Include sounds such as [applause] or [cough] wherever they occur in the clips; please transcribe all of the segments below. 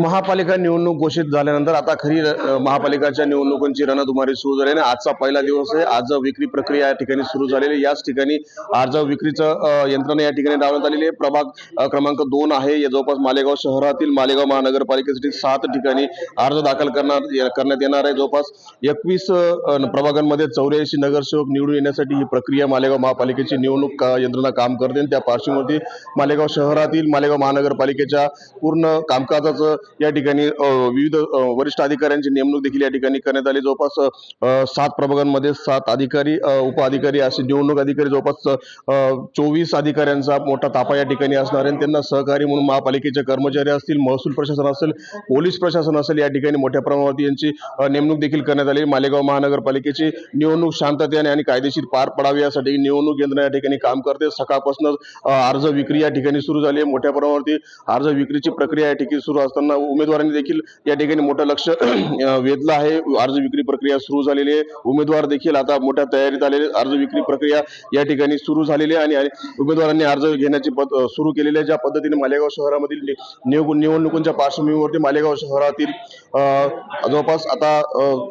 महापालिका निवडणूक घोषित झाल्यानंतर आता खरी महापालिकाच्या निवडणुकांची रणधुमारी सुरू झाली आणि आजचा पहिला दिवस आहे. आज विक्री प्रक्रिया या ठिकाणी सुरू झालेली आहे. याच ठिकाणी अर्ज विक्रीचं यंत्रणा या ठिकाणी लावण्यात आलेली आहे. प्रभाग क्रमांक दोन आहे. या जवळपास मालेगाव शहरातील मालेगाव महानगरपालिकेसाठी सात ठिकाणी अर्ज दाखल करणार करण्यात येणार आहे. जवळपास एकवीस प्रभागांमध्ये चौऱ्याऐंशी नगरसेवक निवडून येण्यासाठी ही प्रक्रिया मालेगाव महापालिकेची निवडणूक का- यंत्रणा काम करते. आणि त्या पार्श्वभूमीवरती मालेगाव शहरातील मालेगाव महानगरपालिकेच्या पूर्ण कामकाजाचं या ठिकाणी विविध वरिष्ठ अधिकाऱ्यांची नेमणूक देखील या ठिकाणी करण्यात आली. जवळपास सात प्रभागांमध्ये सात अधिकारी उपअधिकारी उप अधिकारी असे निवडणूक अधिकारी जवळपास चोवीस अधिकाऱ्यांचा मोठा ताफा या ठिकाणी असणार आहे. आणि त्यांना सहकारी म्हणून महापालिकेचे कर्मचारी असतील महसूल प्रशासन असेल पोलीस प्रशासन असेल या ठिकाणी मोठ्या प्रमाणात यांची नेमणूक देखील करण्यात आली. मालेगाव महानगरपालिकेची निवडणूक शांततेने आणि कायदेशीर पार पडावी यासाठी निवडणूक यंत्रणा या ठिकाणी काम करते. सकाळपासून अर्ज विक्री या ठिकाणी सुरू झाली आहे. मोठ्या प्रमाणावरती अर्ज विक्रीची प्रक्रिया या ठिकाणी सुरू असतात असताना उमेदवारांनी देखील या ठिकाणी मोठं लक्ष [clears throat] वेधलं आहे. अर्ज विक्री प्रक्रिया सुरू झालेली आहे. उमेदवार देखील आता मोठ्या तयारीत आलेले अर्ज विक्री प्रक्रिया या ठिकाणी सुरू झालेली आहे आणि उमेदवारांनी अर्ज घेण्याची पद सुरू केलेली आहे. ज्या पद्धतीने मालेगाव शहरामधील निवडणुकांच्या पार्श्वभूमीवरती मालेगाव शहरातील जवळपास आता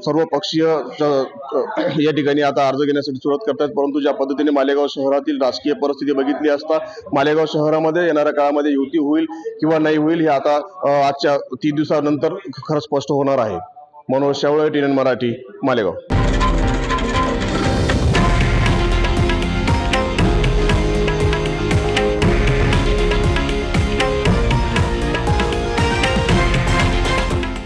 सर्व पक्षीय या ठिकाणी आता अर्ज घेण्यासाठी सुरुवात करतात परंतु ज्या पद्धतीने मालेगाव शहरातील राजकीय परिस्थिती बघितली असता मालेगाव शहरामध्ये येणाऱ्या काळामध्ये युती होईल किंवा नाही होईल हे आता आजच्या तीन दिवसानंतर खरं स्पष्ट होणार आहे. मनोज शेवळे टीएन मराठी मालेगाव.